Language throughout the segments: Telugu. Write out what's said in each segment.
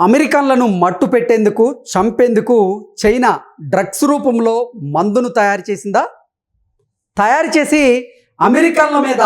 అమెరికన్లను మట్టు పెట్టేందుకు చంపేందుకు చైనా డ్రగ్స్ రూపంలో మందును తయారు చేసిందా? తయారు చేసి అమెరికన్ల మీద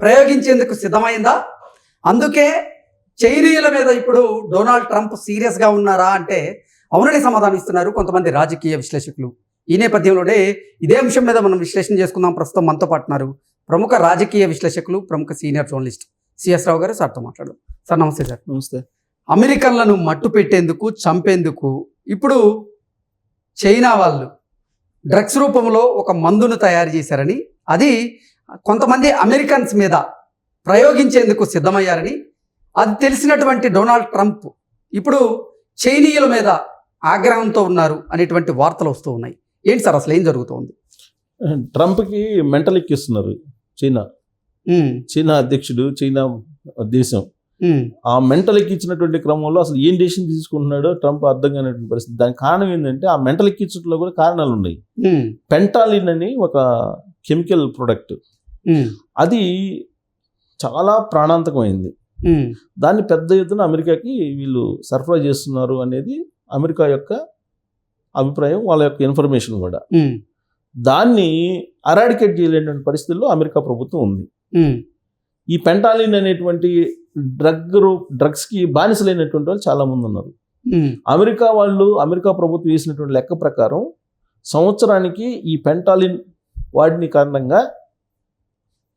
ప్రయోగించేందుకు సిద్ధమైందా? అందుకే చైనీయుల మీద ఇప్పుడు డొనాల్డ్ ట్రంప్ సీరియస్గా ఉన్నారా అంటే అవునని సమాధానం ఇస్తున్నారు కొంతమంది రాజకీయ విశ్లేషకులు. ఈ నేపథ్యంలోనే ఇదే అంశం మీద మనం విశ్లేషణ చేసుకుందాం. ప్రస్తుతం మనతో పాటున్నారు ప్రముఖ రాజకీయ విశ్లేషకులు ప్రముఖ సీనియర్ జర్నలిస్ట్ సిఎస్ రావు గారు. సార్తో మాట్లాడు సార్ నమస్తే సార్. నమస్తే. అమెరికన్లను మట్టు పెట్టేందుకు చంపేందుకు ఇప్పుడు చైనా వాళ్ళు డ్రగ్స్ రూపంలో ఒక మందును తయారు చేశారని అది కొంతమంది అమెరికన్స్ మీద ప్రయోగించేందుకు సిద్ధమయ్యారని అది తెలిసినటువంటి డొనాల్డ్ ట్రంప్ ఇప్పుడు చైనీయుల మీద ఆగ్రహంతో ఉన్నారు అనేటువంటి వార్తలు వస్తూ ఉన్నాయి. ఏంటి సార్? అసలు ఏం జరుగుతోంది? ట్రంప్కి మెంటల్ ఎక్కిస్తున్నారు చైనా. చైనా అధ్యక్షుడు చైనా దేశం. ఆ మెంటల్ ఎక్కించినటువంటి క్రమంలో అసలు ఏం డెసిషన్ తీసుకుంటున్నాడో ట్రంప్ అర్థం కానటువంటి పరిస్థితి. దానికి కారణం ఏంటంటే ఆ మెంటల్ ఎక్కించడంలో కూడా కారణాలు ఉన్నాయి. పెంటాలిన్ అని ఒక కెమికల్ ప్రొడక్ట్ అది చాలా ప్రాణాంతకమైంది. దాన్ని పెద్ద ఎత్తున అమెరికాకి వీళ్ళు సరఫరా చేస్తున్నారు అనేది అమెరికా యొక్క అభిప్రాయం వాళ్ళ యొక్క ఇన్ఫర్మేషన్ కూడా. దాన్ని అరాడికేట్ చేయలేనటువంటి పరిస్థితుల్లో అమెరికా ప్రభుత్వం ఉంది. ఈ పెంటాలిన్ అనేటువంటి డ్రగ్ డ్రగ్స్కి బానిసలైనటువంటి వాళ్ళు చాలా మంది ఉన్నారు. అమెరికా వాళ్ళు అమెరికా ప్రభుత్వం వేసినటువంటి లెక్క ప్రకారం సంవత్సరానికి ఈ పెంటాలిన్ వాడిని కారణంగా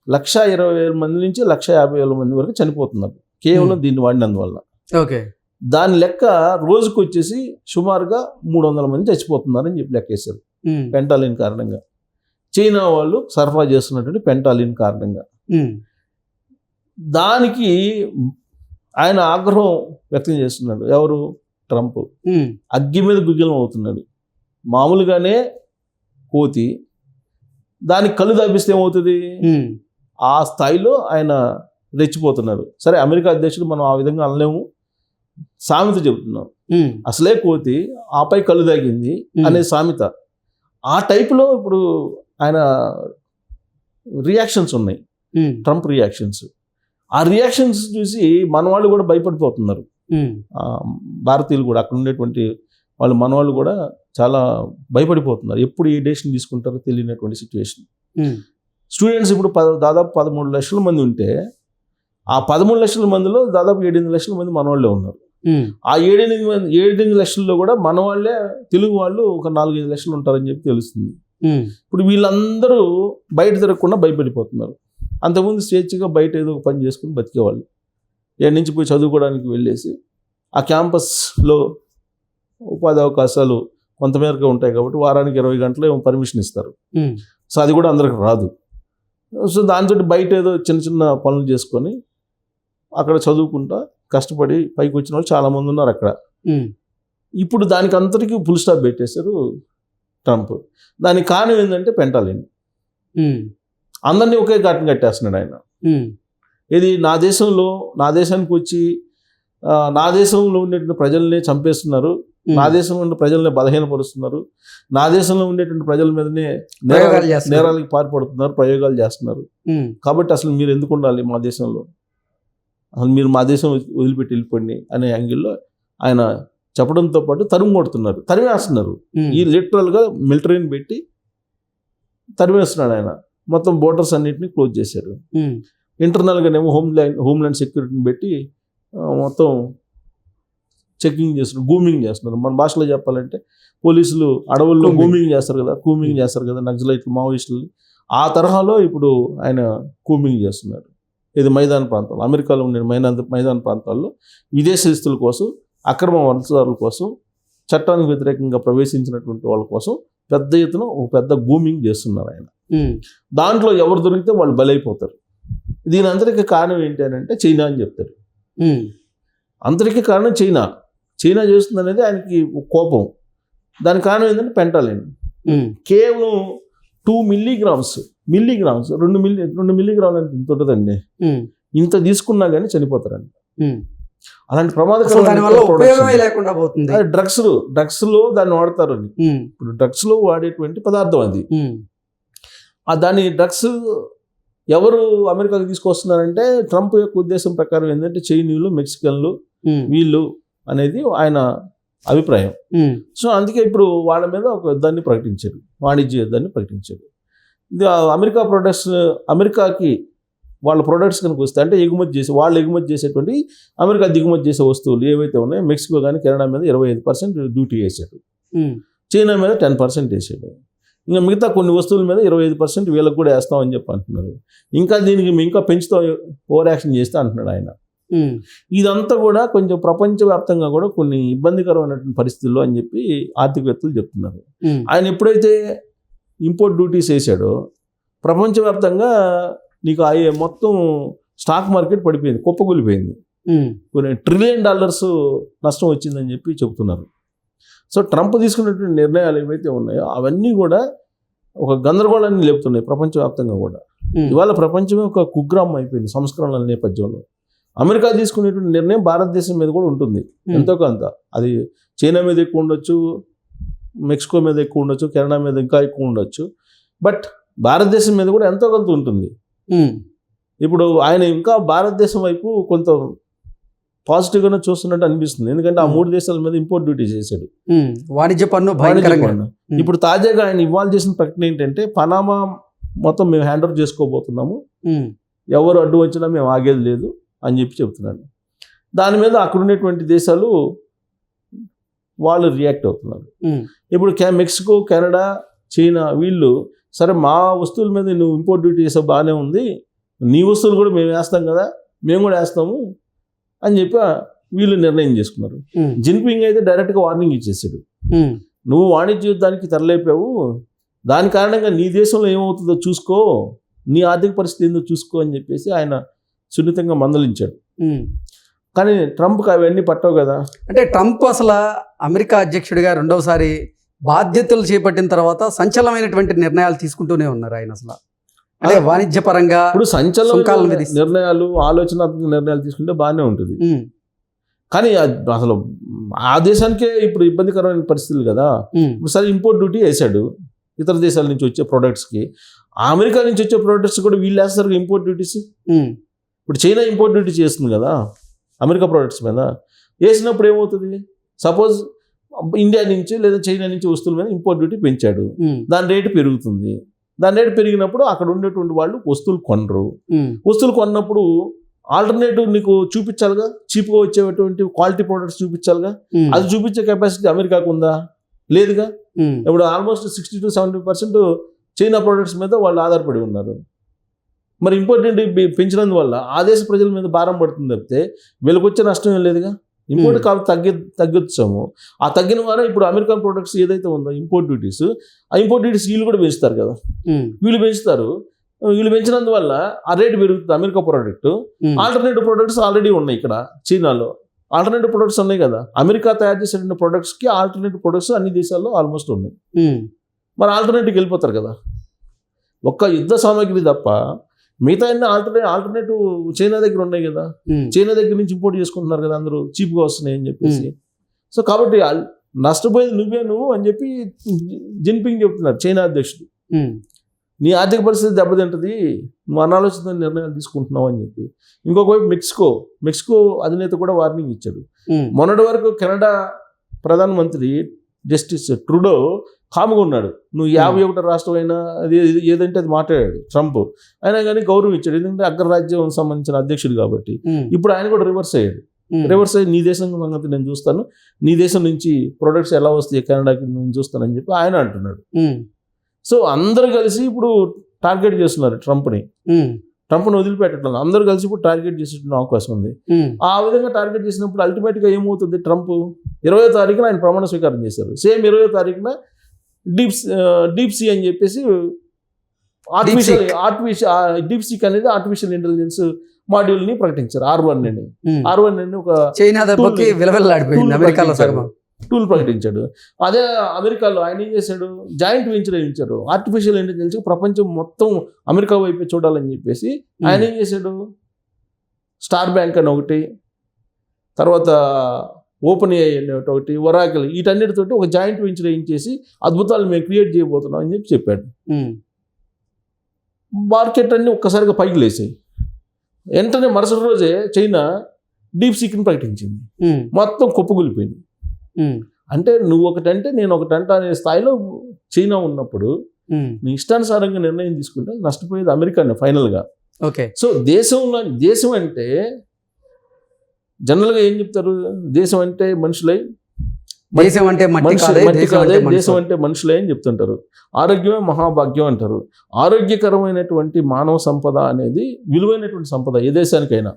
లక్ష ఇరవై వేల మంది నుంచి లక్ష యాభై వేల మంది వరకు చనిపోతున్నారు. కేవలం దీన్ని వాడినందువల్ల ఓకే. దాని లెక్క రోజుకు వచ్చేసి సుమారుగా మూడు వందల మంది చచ్చిపోతున్నారని చెప్పి లెక్కేశారు పెంటాలిన్ కారణంగా. చైనా వాళ్ళు సరఫరా చేస్తున్నటువంటి పెంటాలిన్ కారణంగా. దానికి ఆయన ఆగ్రహం వ్యక్తం చేస్తున్నాడు. ఎవరు? ట్రంప్. అగ్గి మీద గుగ్గిలం అవుతున్నాడు. మామూలుగానే కోతి దానికి కళ్ళు తప్పిస్తే ఏమవుతుంది? ఆ స్థాయిలో ఆయన రెచ్చిపోతున్నారు సరే అమెరికా అధ్యక్షుడు మనం ఆ విధంగా అనలేము. సామెత చెబుతున్నాం. అసలే కోతి ఆపై కళ్ళు తాగింది. అనే సామెత. ఆ టైపులో ఇప్పుడు ఆయన రియాక్షన్స్ ఉన్నాయి. ట్రంప్ రియాక్షన్స్ ఆ రియాక్షన్స్ చూసి మన వాళ్ళు కూడా భయపడిపోతున్నారు. భారతీయులు కూడా అక్కడ ఉండేటువంటి వాళ్ళు మన వాళ్ళు కూడా చాలా భయపడిపోతున్నారు. ఎప్పుడు ఏ డెసిషన్ తీసుకుంటారో తెలియనటువంటి సిచ్యువేషన్ స్టూడెంట్స్ ఇప్పుడు పద దాదాపు పదమూడు లక్షల మంది ఉంటే ఆ పదమూడు లక్షల మందిలో దాదాపు ఏడెనిమిది లక్షల మంది మన వాళ్ళే ఉన్నారు ఆ ఏడెనిమిది మంది ఏడెనిమిది లక్షల్లో కూడా మన వాళ్ళే తెలుగు వాళ్ళు ఒక నాలుగైదు లక్షలు ఉంటారని చెప్పి తెలుస్తుంది. ఇప్పుడు వీళ్ళందరూ బయట తిరగకుండా భయపడిపోతున్నారు. అంతకుముందు స్వేచ్ఛగా బయట ఏదో ఒక పని చేసుకుని బతికేవాళ్ళు. ఏడు నుంచి పోయి చదువుకోవడానికి వెళ్ళేసి ఆ క్యాంపస్లో ఉపాధి అవకాశాలు కొంతమేరకు ఉంటాయి కాబట్టి వారానికి ఇరవై గంటలు ఏమో పర్మిషన్ ఇస్తారు. సో అది కూడా అందరికి రాదు. సో దాంతో బయట ఏదో చిన్న చిన్న పనులు చేసుకొని అక్కడ చదువుకుంటా కష్టపడి పైకి వచ్చిన వాళ్ళు చాలామంది ఉన్నారు అక్కడ. ఇప్పుడు దానికి అంతటికీ ఫుల్ స్టాప్ పెట్టేశారు ట్రంప్. దానికి కారణం ఏంటంటే పెంటాలిన్. ఉమ్, అందరినీ ఒకే ఘాటం కట్టేస్తున్నాడు ఆయన. ఇది నా దేశంలో నా దేశానికి వచ్చి నా దేశంలో ఉండేటువంటి ప్రజల్ని చంపేస్తున్నారు. నా దేశంలో ఉండే ప్రజల్ని బలహీనపరుస్తున్నారు. నా దేశంలో ఉండేటువంటి ప్రజల మీదనే. నేరాలకు పాల్పడుతున్నారు ప్రయోగాలు చేస్తున్నారు. కాబట్టి అసలు మీరు ఎందుకు ఉండాలి మా దేశంలో? అసలు మీరు మా దేశం వదిలిపెట్టి వెళ్ళిపోండి అనే యాంగిల్లో ఆయన చెప్పడంతో పాటు తరుము కొడుతున్నారు తరిమేస్తున్నారు. ఈ లిటరల్గా మిలిటరీని పెట్టి తరిమేస్తున్నాడు ఆయన. మొత్తం బోర్డర్స్ అన్నింటినీ క్లోజ్ చేశారు. ఇంటర్నల్గానేమో హోమ్ ల్యాండ్ హోమ్ల్యాండ్ సెక్యూరిటీని పెట్టి మొత్తం చెకింగ్ చేస్తున్నారు గూమింగ్ చేస్తున్నారు. మన భాషలో చెప్పాలంటే పోలీసులు అడవుల్లో. గూమింగ్. చేస్తారు కదా కూమింగ్ చేస్తారు కదా నక్సలైట్లు మావోయిస్టులు ఆ తరహాలో ఇప్పుడు ఆయన కూమింగ్ చేస్తున్నారు. ఇది మైదాన ప్రాంతాలు అమెరికాలో ఉండే మైదాన మైదాన ప్రాంతాల్లో విదేశస్తుల కోసం అక్రమ వలసదారుల కోసం చట్టానికి వ్యతిరేకంగా ప్రవేశించినటువంటి వాళ్ళ కోసం పెద్ద ఎత్తున ఒక పెద్ద గూమింగ్ చేస్తున్నారు ఆయన. దాంట్లో ఎవరు దొరికితే వాళ్ళు బలైపోతారు. దీని అందరికీ కారణం ఏంటి అని అంటే చైనా అని చెప్తారు. ఉమ్, అందరికీ కారణం చైనా. చైనా చేస్తుంది అనేది ఆయనకి కోపం. దానికి కారణం ఏంటంటే పెంటాలిన్. ఉమ్, కేవలం టూ మిల్లీగ్రామ్స్ మిల్లీగ్రామ్స్ రెండు మిల్లీ రెండు మిల్లీగ్రాములు అంటే ఇంత ఉంటుందండి. ఉమ్, ఇంత తీసుకున్నా కానీ చనిపోతారండి. ఉమ్. అలాంటి లేకుండా పోతుంది. డ్రగ్స్ డ్రగ్స్లో దాన్ని వాడతారు అని ఉమ్, ఇప్పుడు డ్రగ్స్లో వాడేటువంటి పదార్థం అది. దాని డ్రగ్స్ ఎవరు అమెరికాకి తీసుకొస్తున్నారంటే ట్రంప్ యొక్క ఉద్దేశం ప్రకారం ఏంటంటే చైనీయులు మెక్సికన్లు వీళ్ళు అనేది ఆయన అభిప్రాయం. సో అందుకే ఇప్పుడు వాళ్ళ మీద ఒక యుద్ధాన్ని ప్రకటించారు వాణిజ్య యుద్ధాన్ని ప్రకటించారు. ఇది ఆ అమెరికా ప్రొడక్ట్స్ అమెరికాకి వాళ్ళ ప్రొడక్ట్స్ కనుక వస్తే అంటే ఎగుమతి చేసే వాళ్ళు ఎగుమతి చేసేటువంటి అమెరికా దిగుమతి చేసే వస్తువులు ఏవైతే ఉన్నాయో మెక్సికో కానీ కెనడా మీద ఇరవై ఐదు పర్సెంట్ డ్యూటీ వేసాడు చైనా మీద టెన్ పర్సెంట్ వేసాడు ఇంకా మిగతా కొన్ని వస్తువుల మీద ఇరవై ఐదు పర్సెంట్ వీళ్ళకి కూడా వేస్తామని చెప్పి అంటున్నారు. ఇంకా దీనికి మేము ఇంకా పెంచుతాం ఓవర్ యాక్షన్ చేస్తే అంటున్నాడు ఆయన. ఇదంతా కూడా కొంచెం ప్రపంచవ్యాప్తంగా కూడా కొన్ని ఇబ్బందికరమైనటువంటి పరిస్థితుల్లో అని చెప్పి ఆర్థికవేత్తలు చెప్తున్నారు. ఆయన ఎప్పుడైతే ఇంపోర్ట్ డ్యూటీస్ వేసాడో ప్రపంచవ్యాప్తంగా నీకు ఆ మొత్తం స్టాక్ మార్కెట్ పడిపోయింది కుప్పకూలిపోయింది. కొన్ని ట్రిలియన్ డాలర్స్ నష్టం వచ్చిందని చెప్పి చెబుతున్నారు సో ట్రంప్ తీసుకున్నటువంటి నిర్ణయాలు ఏవైతే ఉన్నాయో అవన్నీ కూడా ఒక గందరగోళాన్ని లేపుతున్నాయి ప్రపంచవ్యాప్తంగా కూడా. ఇవాళ ప్రపంచమే ఒక కుగ్రామం అయిపోయింది సంస్కరణల నేపథ్యంలో. అమెరికా తీసుకునేటువంటి నిర్ణయం భారతదేశం మీద కూడా ఉంటుంది. ఎంతో కొంత. అది చైనా మీద ఎక్కువ ఉండొచ్చు మెక్సికో మీద ఎక్కువ ఉండొచ్చు కెనడా మీద ఇంకా ఎక్కువ ఉండొచ్చు. బట్ భారతదేశం మీద కూడా ఎంతో కొంత ఉంటుంది. ఇప్పుడు ఆయన ఇంకా భారతదేశం వైపు కొంత పాజిటివ్గానే చూస్తున్నట్టు అనిపిస్తుంది. ఎందుకంటే ఆ. మూడు దేశాల మీద ఇంపోర్ట్ డ్యూటీ చేశాడు. వాణిజ్య పన్ను పన్ను. ఇప్పుడు తాజాగా ఆయన ఇవాళ చేసిన ప్రకటన ఏంటంటే పనామా మొత్తం మేము హ్యాండ్ ఓవర్ చేసుకోబోతున్నాము. ఎవరు అడ్డు వచ్చినా మేము ఆగేది లేదు అని చెప్పి చెప్తున్నాడు. దాని మీద అక్కడ ఉన్నటువంటి దేశాలు వాళ్ళు రియాక్ట్ అవుతున్నారు. ఇప్పుడు మెక్సికో కెనడా చైనా వీళ్ళు సరే మా వస్తువుల మీద నువ్వు ఇంపోర్ట్ డ్యూటీ చేసే బాగానే ఉంది. నీ వస్తువులు కూడా మేము వేస్తాం కదా మేము కూడా వేస్తాము. అని చెప్పి వీళ్ళు నిర్ణయం చేసుకున్నారు. జిన్పింగ్ అయితే డైరెక్ట్గా వార్నింగ్ ఇచ్చేసాడు. నువ్వు వాణిజ్య యుద్ధానికి తెరలేపావు. దాని కారణంగా నీ దేశంలో ఏమవుతుందో చూసుకో. నీ ఆర్థిక పరిస్థితి ఏందో చూసుకో అని చెప్పేసి ఆయన సున్నితంగా మందలించాడు. కానీ ట్రంప్కి అవన్నీ పట్టవు కదా. అంటే ట్రంప్ అసలు అమెరికా అధ్యక్షుడిగా రెండవసారి బాధ్యతలు చేపట్టిన తర్వాత సంచలనమైనటువంటి నిర్ణయాలు తీసుకుంటూనే ఉన్నారు ఆయన అసలు. అంటే వాణిజ్య పరంగా ఇప్పుడు సంచలన. నిర్ణయాలు ఆలోచనాత్మక నిర్ణయాలు తీసుకుంటే బాగానే ఉంటుంది. కానీ అది అసలు ఆ దేశానికే ఇప్పుడు ఇబ్బందికరమైన పరిస్థితులు కదా. ఉమ్, ఇప్పుడు సరే ఇంపోర్ట్ డ్యూటీ వేసాడు ఇతర దేశాల నుంచి వచ్చే ప్రోడక్ట్స్కి అమెరికా నుంచి వచ్చే ప్రోడక్ట్స్ కూడా వీళ్ళు వేస్తారు ఇంపోర్ట్ డ్యూటీస్ ఇప్పుడు చైనా ఇంపోర్ట్ డ్యూటీ చేస్తుంది కదా అమెరికా ప్రోడక్ట్స్ మీద. వేసినప్పుడు ఏమవుతుంది? సపోజ్ ఇండియా నుంచి లేదా చైనా నుంచి వస్తువుల మీద ఇంపోర్ట్ డ్యూటీ పెంచాడు. దాని రేటు పెరుగుతుంది. దాని రేటు పెరిగినప్పుడు అక్కడ ఉండేటువంటి వాళ్ళు వస్తువులు కొనరు. వస్తువులు కొన్నప్పుడు ఆల్టర్నేటివ్ నీకు చూపించాలిగా? చీప్గా వచ్చేటువంటి క్వాలిటీ ప్రోడక్ట్స్ చూపించాలిగా? అది చూపించే కెపాసిటీ అమెరికాకు ఉందా? లేదుగా? ఇప్పుడు almost sixty to seventy percent China products మీద వాళ్ళు ఆధారపడి ఉన్నారు. మరి ఇంపార్టెంట్ పెంచినందువల్ల ఆ దేశ ప్రజల మీద భారం పడుతుంది తప్పితే వీళ్ళకి వచ్చే నష్టం ఏం లేదుగా? Import Hmm. కావాలి తగ్గి తగ్గించాము ఆ తగ్గిన వారు ఇప్పుడు అమెరికన్ ప్రొడక్ట్స్ ఏదైతే ఉందో ఇంపోర్ట్ డ్యూటీస్ ఆ ఇంపోర్ట్ డ్యూటీస్ వీళ్ళు కూడా పెంచుతారు కదా. ఉమ్, వీళ్ళు పెంచుతారు. వీళ్ళు పెంచినందువల్ల ఆ రేటు పెరుగుతుంది America product alternative products already ఉన్నాయి ఇక్కడ చైనాలో. ఆల్టర్నేటివ్ ప్రొడక్ట్స్ ఉన్నాయి కదా. అమెరికా తయారు చేసే ప్రొడక్ట్స్కి ఆల్టర్నేటివ్ ప్రొడక్ట్స్ అన్ని దేశాల్లో ఆల్మోస్ట్ ఉన్నాయి. ఉమ్, మరి ఆల్టర్నేటివ్కి వెళ్ళిపోతారు కదా. ఒక్క యుద్ధ సామాగ్రి తప్ప మిగతా అన్ని ఆల్టర్నేట్ ఆల్టర్నేటివ్ చైనా దగ్గర ఉన్నాయి కదా. చైనా దగ్గర నుంచి ఇంపోర్ట్ చేసుకుంటున్నారు కదా అందరూ చీప్గా వస్తున్నాయి అని చెప్పేసి. సో కాబట్టి నష్టపోయేది నువ్వే నువ్వు అని చెప్పి జిన్పింగ్ చెప్తున్నారు చైనా అధ్యక్షుడు. నీ ఆర్థిక పరిస్థితి దెబ్బతింటది నువ్వు అనాలోచిత నిర్ణయాలు తీసుకుంటున్నావు అని చెప్పి. ఇంకొక వైపు మెక్సికో మెక్సికో అధినేత కూడా వార్నింగ్ ఇచ్చాడు. మొన్నటి వరకు కెనడా ప్రధానమంత్రి జస్టిస్ ట్రూడో కాముగా ఉన్నాడు. నువ్వు యాభై ఒకటో రాష్ట్రం అయినా అది ఏదంటే అది మాట్లాడాడు ట్రంప్. అయినా కానీ గౌరవం ఇచ్చాడు. ఎందుకంటే అగ్రరాజ్యం సంబంధించిన అధ్యక్షుడు కాబట్టి. ఉమ్, ఇప్పుడు ఆయన కూడా రివర్స్ అయ్యాడు. రివర్స్ అయ్యి నీ దేశం సంగతి నేను చూస్తాను. నీ దేశం నుంచి ప్రొడక్ట్స్ ఎలా వస్తాయి కెనడాకి నేను చూస్తానని చెప్పి ఆయన అంటున్నాడు. సో అందరూ కలిసి ఇప్పుడు టార్గెట్ చేస్తున్నారు ట్రంప్ని. ట్రంప్ను వదిలిపెట్టడం అందరూ కలిసి ఇప్పుడు టార్గెట్ చేసేటువంటి అవకాశం ఉంది. ఆ విధంగా టార్గెట్ చేసినప్పుడు అల్టిమేట్గా ఏమవుతుంది ట్రంప్? ఇరవై తారీఖున ఆయన ప్రమాణ స్వీకారం చేశారు. సేమ్ ఇరవై తారీఖున డీప్ డీప్ సి అని చెప్పేసి ఆర్టిఫిషియల్ ఆర్టిఫిషియల్ డీప్ సీక్ అనేది ఆర్టిఫిషియల్ ఇంటెలిజెన్స్ మాడ్యూల్ని ప్రకటించారు. ఆర్ వన్ అని. ఆర్ వన్ అని ఒక చైనా విలవిల్లాడిపోయింది అమెరికాలో టూల్ ప్రకటించాడు. అదే అమెరికాలో ఆయన ఏం చేశాడు? జాయింట్ వెంచర్ వేయించారు ఆర్టిఫిషియల్ ఇంటెలిజెన్స్ ప్రపంచం మొత్తం అమెరికా వైపు చూడాలని చెప్పేసి ఆయన ఏం చేశాడు? స్టార్ బ్యాంక్ అని ఒకటి తర్వాత ఓపెన్ ఏఐ ఒకటి ఒరాకిల్ వీటన్నిటితోటి ఒక జాయింట్ వెంచర్ వేయించేసి అద్భుతాలు మేము క్రియేట్ చేయబోతున్నాం అని చెప్పి చెప్పాడు. మార్కెట్ అన్ని ఒక్కసారిగా పైకి లేసాయి. వెంటనే మరుసటి రోజే చైనా డీప్ సీక్ని ప్రకటించింది. మొత్తం కుప్పగొలిపోయింది అంటే నువ్వు ఒకటంటే నేను ఒకటంట అనే స్థాయిలో చైనా ఉన్నప్పుడు నీ ఇష్టానుసారంగా నిర్ణయం తీసుకుంటే నష్టపోయేది అమెరికానే ఫైనల్గా. ఓకే. సో దేశంలో దేశం అంటే జనరల్గా ఏం చెప్తారు? దేశం అంటే మనుషులై దేశం అంటే మట్టి కాదే దేశం అంటే మనుషులే. అని చెప్తుంటారు. ఆరోగ్యమే మహాభాగ్యం అంటారు. ఆరోగ్యకరమైనటువంటి మానవ సంపద అనేది విలువైనటువంటి సంపద ఏ దేశానికైనా.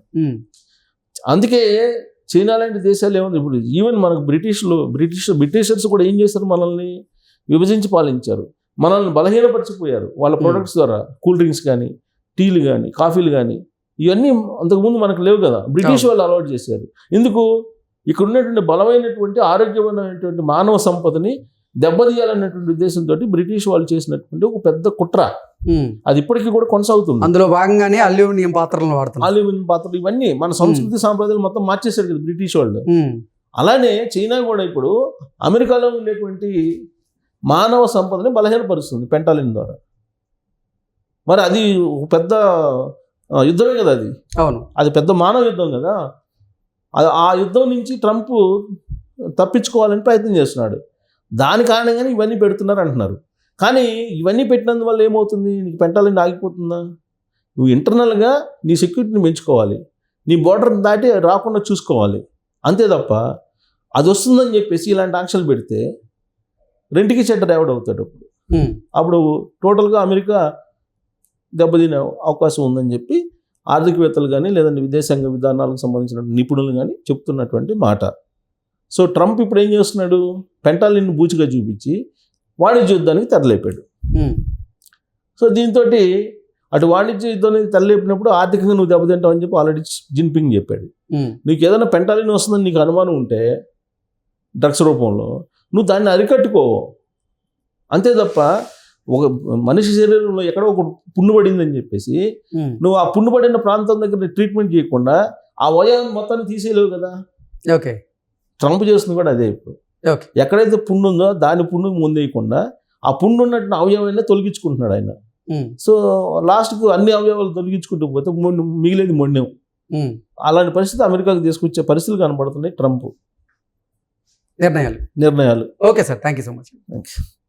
అందుకే చైనా లాంటి దేశాలు ఏముంది? ఇప్పుడు ఈవెన్ మనకు బ్రిటిష్లు బ్రిటిష్ బ్రిటిషర్స్ కూడా ఏం చేశారు? మనల్ని విభజించి పాలించారు. మనల్ని బలహీనపరిచిపోయారు. వాళ్ళ ప్రొడక్ట్స్ ద్వారా కూల్ డ్రింక్స్ కానీ టీలు కానీ కాఫీలు కానీ ఇవన్నీ అంతకుముందు మనకు లేవు కదా. బ్రిటిష్. వాళ్ళు అలవాటు చేశారు. ఎందుకు? ఇక్కడ ఉన్నటువంటి బలమైనటువంటి ఆరోగ్యమైనటువంటి మానవ సంపదని దెబ్బతీయాలన్నటువంటి ఉద్దేశంతో బ్రిటిష్ వాళ్ళు చేసినటువంటి ఒక పెద్ద కుట్ర. అది ఇప్పటికీ కూడా కొనసాగుతుంది. అందులో భాగంగానే అల్యూమినియం పాత్రలను వాడుతున్నాం అల్యూమినియం పాత్రలు ఇవన్నీ మన సంస్కృతి సాంప్రదాయాలు మొత్తం మార్చేశారు కదా బ్రిటిష్ వాళ్ళు. అలానే చైనా కూడా ఇప్పుడు అమెరికాలో ఉండేటువంటి మానవ సంపదని బలహీనపరుస్తుంది పెంటాలిన్ ద్వారా. మరి అది ఒక పెద్ద యుద్ధమే కదా అది. అవును. అది పెద్ద మానవ యుద్ధం కదా. ఆ- ఆ యుద్ధం నుంచి ట్రంప్ తప్పించుకోవాలని ప్రయత్నం చేస్తున్నాడు. దాని కారణంగానే ఇవన్నీ పెడుతున్నారు అంటున్నారు. కానీ ఇవన్నీ పెట్టినందువల్ల ఏమవుతుంది? నీకు పెంటాలని ఆగిపోతుందా? నువ్వు ఇంటర్నల్గా నీ సెక్యూరిటీని పెంచుకోవాలి. నీ బోర్డర్ దాటి రాకుండా చూసుకోవాలి. అంతే తప్ప అది వస్తుందని చెప్పేసి ఇలాంటి ఆంక్షలు పెడితే రెంటికి చెడ్డ అవుతాడు అప్పుడు. అప్పుడు టోటల్గా అమెరికా దెబ్బతినే అవకాశం ఉందని చెప్పి ఆర్థికవేత్తలు కానీ లేదంటే విదేశాంగ విధానాలకు సంబంధించిన నిపుణులు కానీ చెప్తున్నటువంటి మాట. సో ట్రంప్ ఇప్పుడు ఏం చేస్తున్నాడు? పెంటాలిన్ బూచిగా చూపించి వాణిజ్య యుద్ధానికి తెరలేపాడు. సో దీంతో అటు వాణిజ్య యుద్ధానికి తెరలేపినప్పుడు ఆర్థికంగా నువ్వు దెబ్బతింటావు అని చెప్పి ఆల్రెడీ జిన్పింగ్ చెప్పాడు. నీకు ఏదైనా పెంటాలిన్ వస్తుందని నీకు అనుమానం ఉంటే డ్రగ్స్ రూపంలో నువ్వు దాన్ని అరికట్టుకో. అంతే తప్ప ఒక మనిషి శరీరంలో ఎక్కడో ఒక పుండు పడిందని చెప్పేసి నువ్వు ఆ పుండు పడిన ప్రాంతం దగ్గర ట్రీట్మెంట్ చేయకుండా ఆ వయం మొత్తాన్ని తీసేయలేవు కదా? ఓకే. ట్రంప్ చేస్తుంది కూడా అదే ఇప్పుడు. ఎక్కడైతే పుండు ఉందో దాని పుండు ముందేయకుండా ఆ పుండు ఉన్నట్టు అవయవాన్ని తొలగించుకుంటున్నాడు ఆయన. సో లాస్ట్కు అన్ని అవయవాలు తొలగించుకుంటూ పోతే మిగిలేది మొండెం. అలాంటి పరిస్థితి అమెరికాకు తీసుకొచ్చే పరిస్థితులు కనబడుతున్నాయి ట్రంప్. నిర్ణయాలు. నిర్ణయాలు. Okay sir. Thank you so much. Thanks.